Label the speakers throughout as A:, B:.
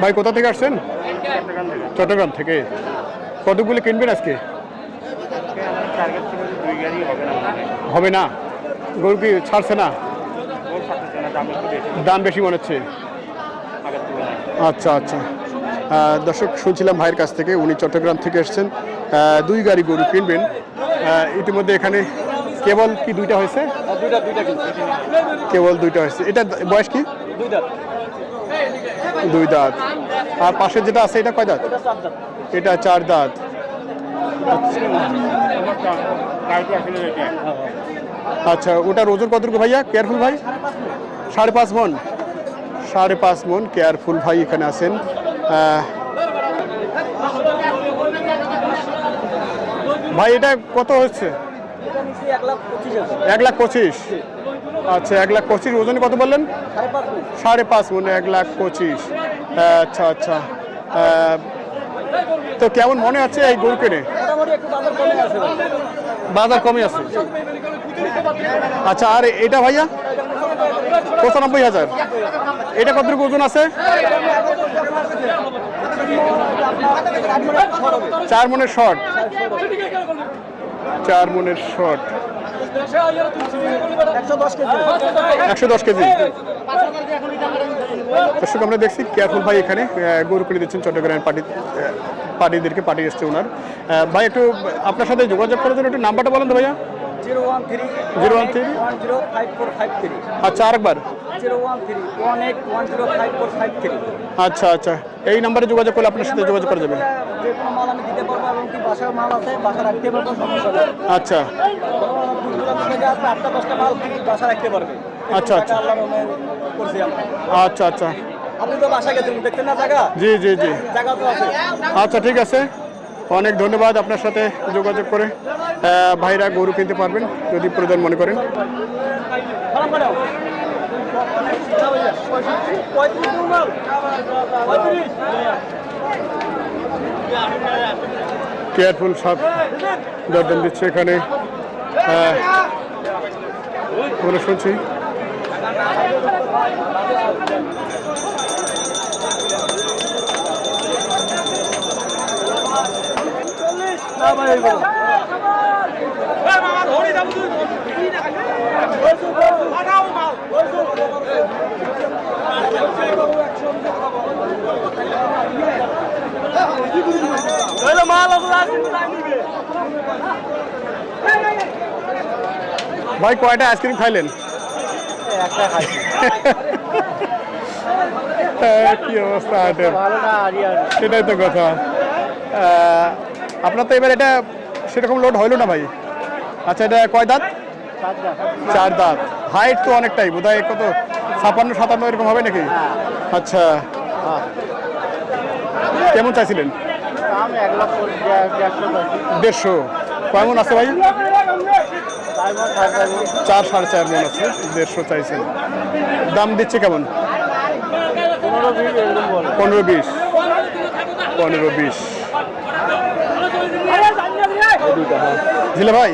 A: ভাই কোথা থেকে আসছেন? চট্টগ্রাম থেকে। কতগুলি কিনবেন আজকে?
B: হবে না।
A: গরু কি ছাড়ছে না?
B: দাম বেশি
A: মনে হচ্ছে। আচ্ছা আচ্ছা। দর্শক শুনছিলাম ভাইয়ের কাছ থেকে উনি চট্টগ্রাম থেকে এসেছেন। দুই গাড়ি গরু কিনবেন। ইতিমধ্যে এখানে কেবল কি দুইটা হয়েছে? কেবল দুইটা হয়েছে। এটা বয়স কি? দুই দাঁত। আর পাশে যেটা আছে এটা কয় দাঁত?
B: এটা চার
A: দাঁত। আচ্ছা ওটার ওজন কতটুকু ভাইয়া? কেয়ারফুল ভাই? সাড়ে পাঁচ মন। সাড়ে পাঁচ মন কেয়ারফুল ভাই এখানে আছেন। ভাই এটা কত হচ্ছে?
B: এক লাখ পঁচিশ।
A: আচ্ছা এক লাখ পঁচিশ। ওজন কত বললেন?
B: সাড়ে পাঁচ
A: মনে, এক লাখ পঁচিশ। আচ্ছা আচ্ছা। তো কেমন মনে আছে এই গরু কেনে?
B: বাজার কমে আছে।
A: আচ্ছা আর এটা ভাইয়া? পঁচানব্বই হাজার। এটা কতটুকু ওজন আছে? চার মনের শর্ট। চার মনের শর্ট।
B: একশো দশ কেজি।
A: দর্শক আমরা দেখছি কেয়ারফুল ভাই এখানে গরু কিনে দিচ্ছেন চট্টগ্রামের পার্টি পার্টিদেরকে পার্টি এসছে ওনার। ভাই একটু আপনার সাথে যোগাযোগ করার জন্য একটু নাম্বারটা বলেন তো ভাইয়া।
B: Zero one three
A: 013
B: one zero five four five three.
A: আচ্ছা আরেকবার। আচ্ছা আচ্ছা। এই নাম্বারে যোগাযোগ করলে আপনার সাথে যোগাযোগ করা যাবে। আচ্ছা। আচ্ছা, আচ্ছা। আচ্ছা আচ্ছা।
B: না জায়গা?
A: জি জি জি। আচ্ছা ঠিক আছে। অনেক ধন্যবাদ আপনার সাথে যোগাযোগ করে। ভাইরা গরু কিনতে পারবেন যদি প্রয়োজন মনে করেন
B: সালাম করে পঁয়ত্রিশ মাল পঁয়ত্রিশ
A: কেয়ারফুল সব দরদাম দিচ্ছে এখানে আমরা শুনছি
B: মাল
A: ভাই কয়টা আইসক্রিম খাইলেন? আহ, কি অবস্থা হাটের? সেটাই তো কথা। আপনার তো এবার এটা সেরকম লোড হইল না ভাই? আচ্ছা এটা কয় দাঁত? চার দাঁত। হাইট তো অনেকটাই বোধ হয় কত? ছাপান্ন সাতান্ন এরকম হবে নাকি? আচ্ছা। কেমন চাইছিলেন?
B: দেড়শো
A: কেমন আছে ভাই? চার সাড়ে চার মন আছে দেড়শো চাইছেন। দাম দিচ্ছে কেমন?
B: পনেরো বিশ
A: পনেরো বিশ। ঝিলা ভাই?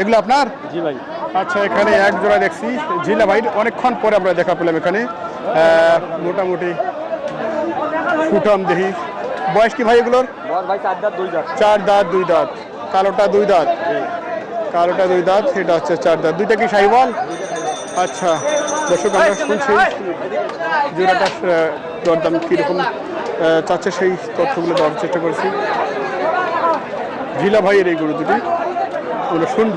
A: এগুলো আপনার?
B: জি ভাই।
A: আচ্ছা এখানে এক জোড়া দেখছি। ঝিলা ভাই অনেকক্ষণ পরে আমরা দেখা পেলাম এখানে। মোটামুটি সুটাম দেহি। বয়স কি ভাই এগুলোর?
B: ভাই চার দাঁত দুই দাঁত।
A: চার দাঁত দুই দাঁত। কালোটা দুই দাঁত। কালোটা দুই দাঁত এটা হচ্ছে চার দাঁত। দুইটা কি সাইবল আচ্ছা দর্শক আমরা শুনছি জোড়াটা দরদাম কীরকম চাচ্ছে সেই তথ্যগুলো দেওয়ার চেষ্টা করেছি। ঝিলা ভাইয়ের এই গরু দুটি ওগুলো শুনব।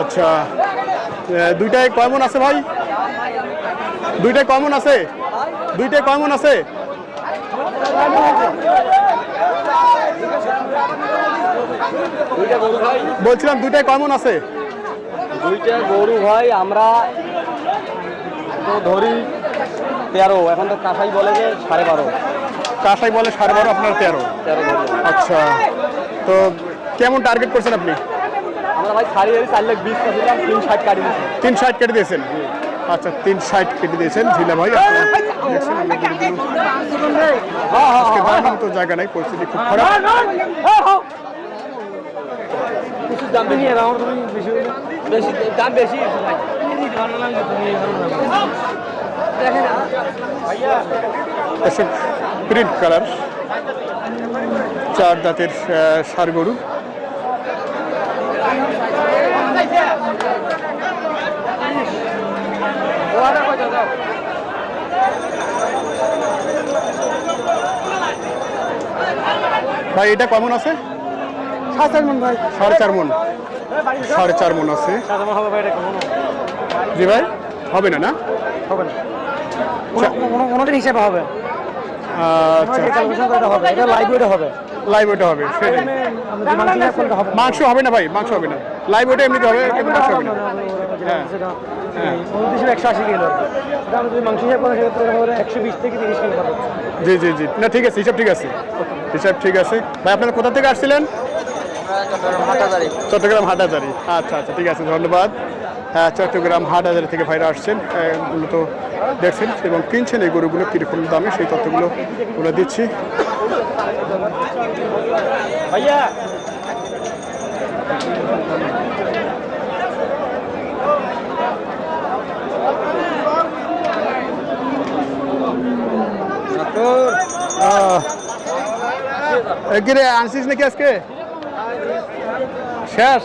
A: আচ্ছা দুইটায় কয়মন আছে ভাই? দুইটায় কয়মন আছে? দুইটায় কয়মন আছে? বলছিলাম দুইটায় কয়মন আছে?
B: দুইটা গরু ভাই আমরা তো ধরি তেরো এখন তো কাঁসাই বলে যে সাড়ে বারো।
A: কাঁসাই বলে সাড়ে বারো আপনার তেরো।
B: তেরো
A: আচ্ছা। তো কেমন টার্গেট করছেন আপনি?
B: ভাই সাড়ে চার লাখ বিশ দিলাম তিন ষাট কাটি
A: তিন ষাট কেটে দিয়েছেন আচ্ছা তিন ষাট কেটে দিয়েছেন ঝিলা ভাই তো জায়গা নাই পরিস্থিতি খুব খারাপ
B: দাম বেশি
A: প্রিন্ট কালার চার দাঁতের ষাঁড় গরু ভাই এটা কেমন আছে?
B: সাত চার মন ভাই।
A: সাড়ে চার মন। সাড়ে চার মন আছে। জি ভাই হবে না না?
B: হবে না। কোনোদিন হিসাবে হবে।
A: আচ্ছা।
B: হবে। এটা লাইভ হবে।
A: লাইভ ওটা হবে সেটাই মাংস হবে না। ভাই মাংস হবে না। লাইভ ওটা এমনিতে হবে কিন্তু মাংস হবে না। হ্যাঁ। হ্যাঁ। জি জি জি। না ঠিক আছে হিসাব ঠিক আছে। হিসাব ঠিক আছে। ভাই আপনারা কোথা থেকে আসছিলেন? চট্টগ্রাম হাটাজারি আচ্ছা আচ্ছা ঠিক আছে ধন্যবাদ। হ্যাঁ চট্টগ্রাম হাটাজারি থেকে ভাইরা আসছেন। মূলত দেখছেন এবং কিনছেন এই গরুগুলো কীরকম দামে সেই তথ্যগুলো আমরা দিচ্ছি।
B: ভাইয়া।
A: আহ, এ কি রে আনছিস নাকি আজকে? শেষ?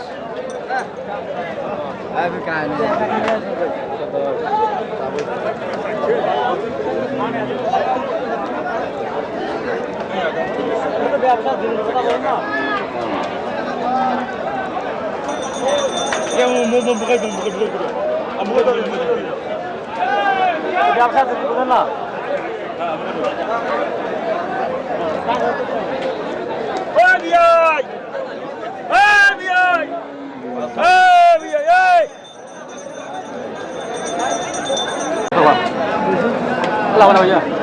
B: ব্যবসা যদি বলেন না। ভাইয়া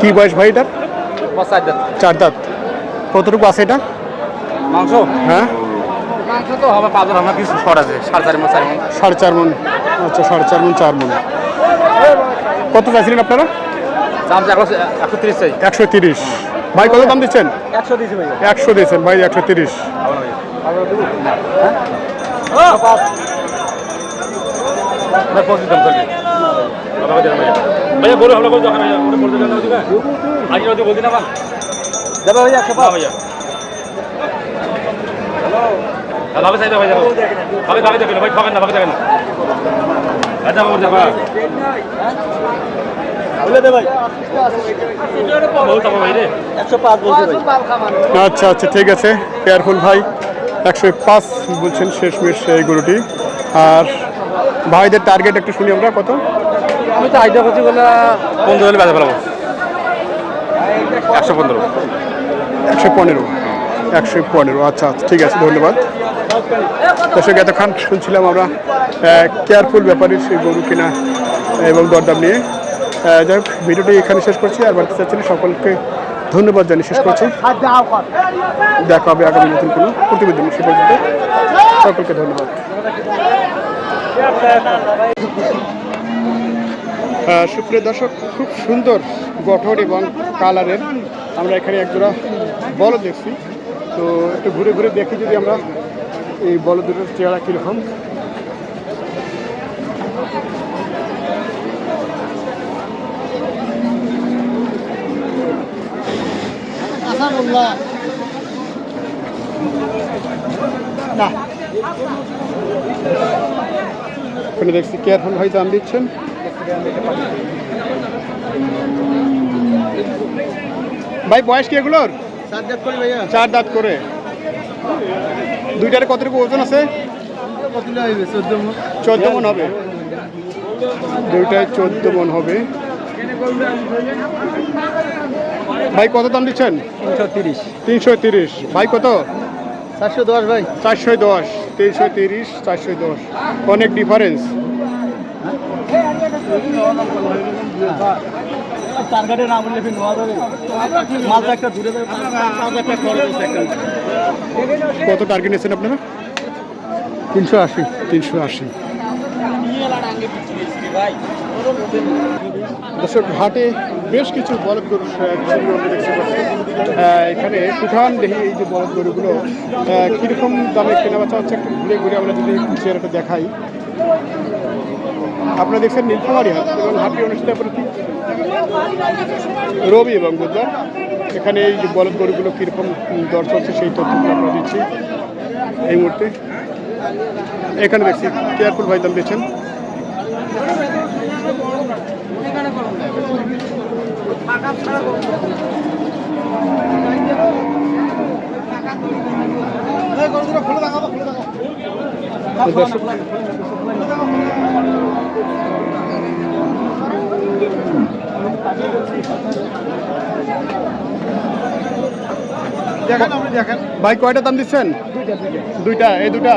A: কি বয়স ভাই
B: দেন
A: চার দাঁত কতটুকু আছে এটা
B: মাংস
A: হ্যাঁ
B: মাংস তো হবে পাঁচ আমরা কিছু শর্ট আছে সাড়ে চারি চারি মন
A: সাড়ে চার মন আচ্ছা সাড়ে চার মন চার মন কত চাইছিলেন আপনারা
B: দাম একশো তিরিশ চাই
A: একশো তিরিশ ভাই কত দাম দিচ্ছেন
B: একশো দিয়েছি
A: একশো দিয়েছেন ভাই একশো তিরিশ
C: পঁচিশ দাম ভাইয়া ভাইয়া।
B: একশো
C: না ভাইয়া হ্যাঁ, ভাবে চাইতে ভাই ভাবে ভাবে দেখেন ভাই ঠকেন না ভাবে দেখেন আচ্ছা বাবু দেখো
B: বলে দে ভাই।
A: আচ্ছা আচ্ছা ঠিক আছে। কেয়ারফুল ভাই। একশো পাঁচ বলছেন শেষমেশ এই গরুটি। আর ভাইদের টার্গেট একটু শুনি আমরা কত?
C: আমি তো আইডিয়া করছি বলে পনেরো হলে বেঁধে ফেলাবো। একশো পনেরো।
A: একশো পনেরো। একশো পনেরো। আচ্ছা আচ্ছা ঠিক আছে, ধন্যবাদ। দর্শক, এতক্ষণ শুনছিলাম আমরা কেয়ারফুল ব্যাপারে সেই গরু কেনা এবং দরদাম নিয়ে। যাই হোক, ভিডিওটি এখানে শেষ করছি। আর বাড়তে চাচ্ছি সকলকে ধন্যবাদ জানিয়ে শেষ করছি। দেখা হবে আগামী নতুন কোনো প্রতিবেদন সে পর্যন্ত। সকলকে ধন্যবাদ। সুপ্রিয় দর্শক, খুব সুন্দর গঠন এবং কালারের আমরা এখানে একজোড়া বল দেখছি। তো একটু ঘুরে ঘুরে দেখি যদি আমরা এই বল দুটোর চেহারা কীরকম। দেখছি কেয়ারফুল হয়তো দাম দিচ্ছেন। ভাই বয়স কি এগুলোর? চার দাঁত করে দুইটার কতটুকু ওজন আছে?
B: কত চোদ্দ মন।
A: হবে। দুইটায় চোদ্দ মন হবে। ভাই কত দাম দিচ্ছেন?
B: তিনশো তিরিশ।
A: ভাই কত?
B: চারশো দশ ভাই।
A: চারশো দশ তিনশো তিরিশ চারশো দশ। অনেক ডিফারেন্স
B: টার্গেটে না বললে ফির নোয়া যাবে একটা দূরে
A: কত টার্গেট নিয়েছেন আপনারা? তিনশো আশি। তিনশো আশি। দর্শক, হাটে বেশ কিছু বলদ গরু এখানে সুঠান দেহি এই যে বলদ গরুগুলো কীরকম দামে কেনা বেচা হচ্ছে একটু ঘুরে ঘুরে আমরা যদি চেহারাটা দেখাই। আপনারা দেখছেন নীলফামারি হাট এবং হাটটি অনুষ্ঠিত প্রতি রবি এবং বুধবার। এখানে এই যে বলদ গরুগুলো কীরকম দর চলছে সেই তথ্যগুলো আমরা দিচ্ছি এই মুহূর্তে। এখানে দেখছি কেয়ারফুল ভাই দাম দিচ্ছেন। তো দর্শক
B: দেখেন আপনি দেখেন।
A: ভাই কয়টা দাম দিচ্ছেন? দুইটা এই দুটা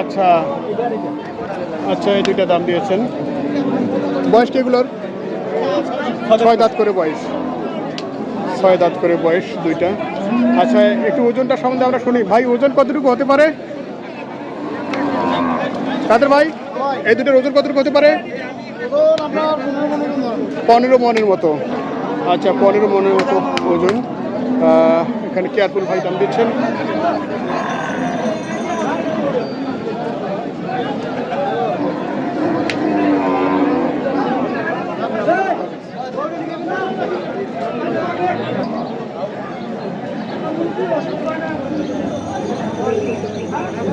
A: আচ্ছা। আচ্ছা এই দুইটা দাম দিয়েছেন। বয়স এগুলোর? ছয় দাঁত করে বয়স। ছয় দাঁত করে বয়স দুইটা। আচ্ছা একটু ওজনটা সম্বন্ধে আমরা শুনি। ভাই ওজন কতটুকু হতে পারে? তাদের ভাই? এই দুটোর ওজন কতটুকু হতে পারে? পনেরো মনের মতো। আচ্ছা পনেরো মনের মতো ওজন। এখানে কেয়ারফুল ভাই দাম দিচ্ছেন?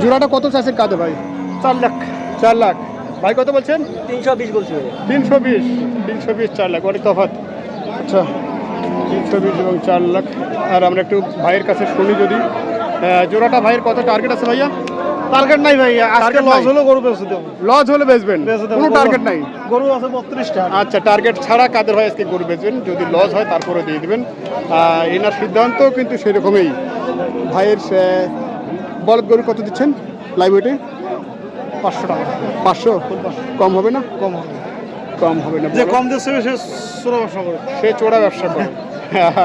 A: জোড়াটা কত চাষের কাঁদে ভাই?
B: চার লাখ।
A: চার লাখ। ভাই কত বলছেন?
B: তিনশো বিশ বলছি।
A: তিনশো বিশ। তিনশো বিশ চার লাখ। অনেক তফাত আচ্ছা। তিনশো বিশ এবং চার লাখ। আর আমরা একটু ভাইয়ের কাছে শুনি যদি। জোড়াটা ভাইয়ের কত? টার্গেট আছে ভাইয়া?
B: টার্গেট নাই ভাই আজকে লস। হলো গরু বেঁচে দেবো
A: লজ হলে বেচবেন?
B: বেচে
A: কোনো টার্গেট নাই?
B: গরু আছে বত্রিশটা।
A: আচ্ছা টার্গেট ছাড়া কাদের ভাই আজকে গরু বেচবেন? যদি লজ হয় তারপরে দিয়ে দেবেন। এনার সিদ্ধান্ত কিন্তু সেরকমই। ভাইয়ের বলদ গরু কত দিচ্ছেন? লাইভ ওয়েটে
B: পাঁচশো টাকা।
A: পাঁচশো? কম হবে না?
B: কম হবে।
A: কম হবে না।
B: যে কম দিচ্ছে সে ষোলো ব্যবসা করে।
A: সে চোরা ব্যবসা করে।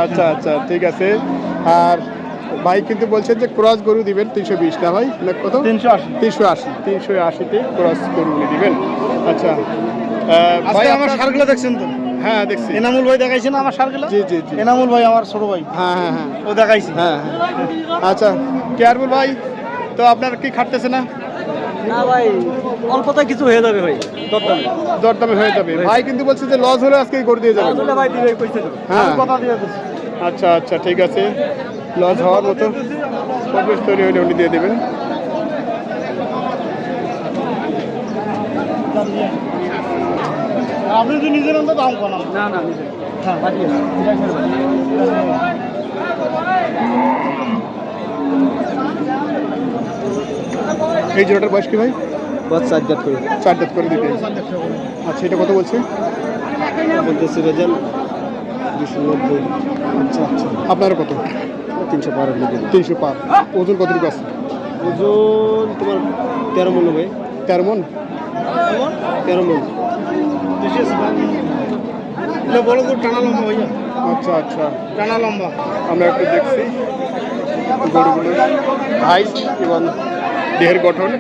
A: আচ্ছা আচ্ছা ঠিক আছে। আর ভাই কিন্তু বলছেন যে ক্রস গরু দিবেন তিনশো বিশ না ভাই? না কত?
B: তিনশো আশি।
A: তিনশো আশি তিনশো আশিতে ক্রস গরু দিবেন। আচ্ছা
B: ভাই আমার সারগুলো দেখছেন তো?
A: হ্যাঁ দেখছি।
B: এনামুল ভাই দেখাইছে না আমার সারগুলো?
A: জি জি জি।
B: এনামুল ভাই আমার ছোট ভাই।
A: হ্যাঁ হ্যাঁ হ্যাঁ।
B: ও দেখাইছে।
A: হ্যাঁ হ্যাঁ। আচ্ছা কেয়ারফুল ভাই তো আপনার কি খাটতেছে না?
B: না ভাই অল্পতে কিছু হয়ে যাবে ভাই দরদাম।
A: দরদামে হয়ে যাবে। ভাই কিন্তু বলছে যে লস হলে আজকে গরু দিয়ে যাবে
B: ভাই দিবে কইছে তো
A: হ্যাঁ।
B: কথা দিয়ে
A: আচ্ছা আচ্ছা ঠিক আছে। লস হওয়ার মতো পরিবেশ তৈরি হলে উনি দিয়ে দেবেন।
B: আপনি যদি নিজের মতো দাম কম না না হ্যাঁ।
A: এই জোড়াটার বয়স কি ভাই?
B: বাস চার জাত করে।
A: চার দাঁত করে দিতে। আচ্ছা এটা কত বলছে?
B: বলতেছি রেজাল দুশো নব্বই।
A: আচ্ছা আচ্ছা। আপনার কত?
B: তিনশো লিখে
A: তিনশো পার। ওজন কতটুকু আছে?
B: ওজন তোমার তেরো মন হবে।
A: তেরো মন?
B: তেরো মন। বড় করে টানা লম্বা ভাইয়া
A: আচ্ছা আচ্ছা।
B: টানা লম্বা।
A: আমরা একটু দেখছি। গরুগুলোর হাইট এবং দেহের গঠন?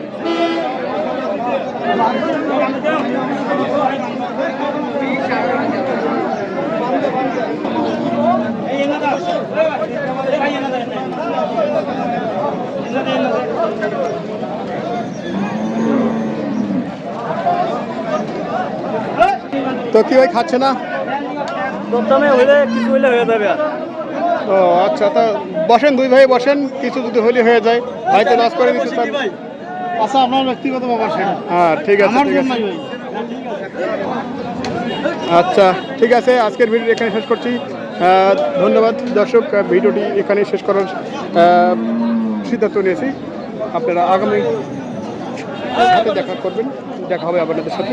A: তো কি ভাই খাচ্ছে না?
B: দরদামে হইলে কিছু হইলে হয়ে যাবে আর।
A: ও আচ্ছা তা বসেন দুই ভাই বসেন কিছু যদি হলে হয়ে যায়। ভাই তো লস করে দিতে চান
B: আচ্ছা আপনার ব্যক্তিগত ব্যাপার সেটা।
A: হ্যাঁ ঠিক আছে
B: আমার
A: ঠিক
B: জন্য
A: আছে। আচ্ছা ঠিক আছে আজকের ভিডিও এখানে শেষ করছি। ধন্যবাদ দর্শক ভিডিওটি এখানে শেষ করার সিদ্ধান্ত নিয়েছি। আপনারা আগামী সাথে দেখা করবেন দেখা হবে আপনাদের সাথে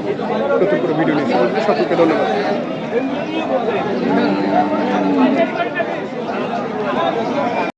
A: নতুন করে ভিডিও নিয়ে। সকলকে ধন্যবাদ।